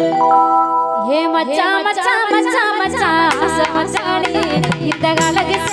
हे मचा मचा मचा मचा असं मचाडे गीत गालग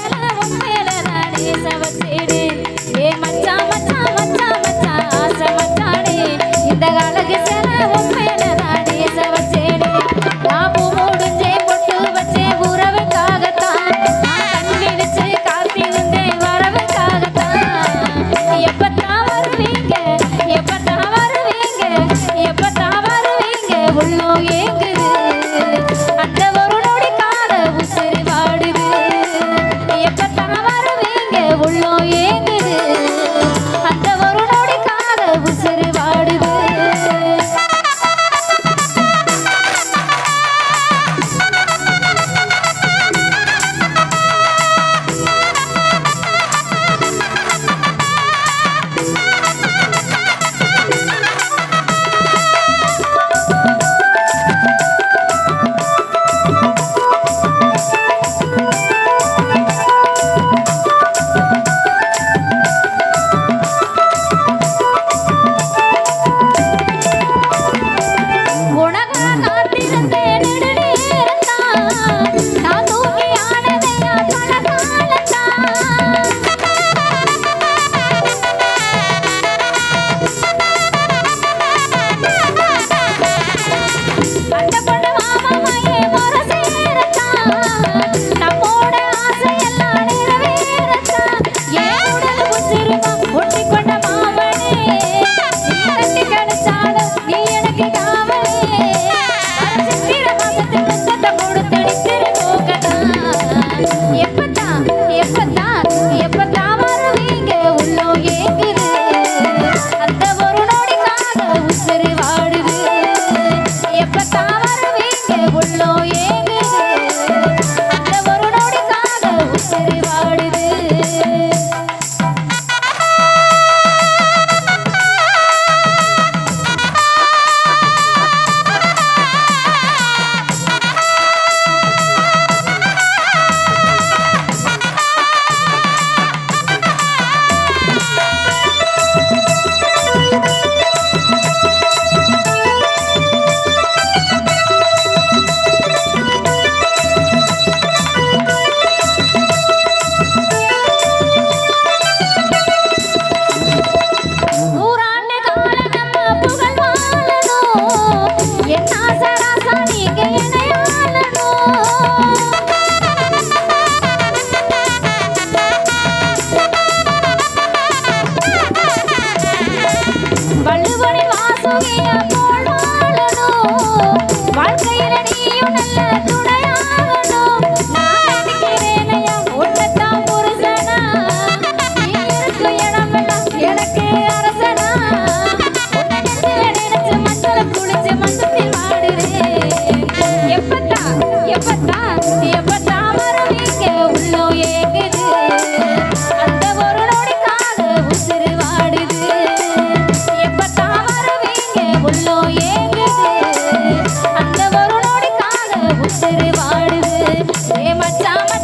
yeah. படுது ஏ மச்சாம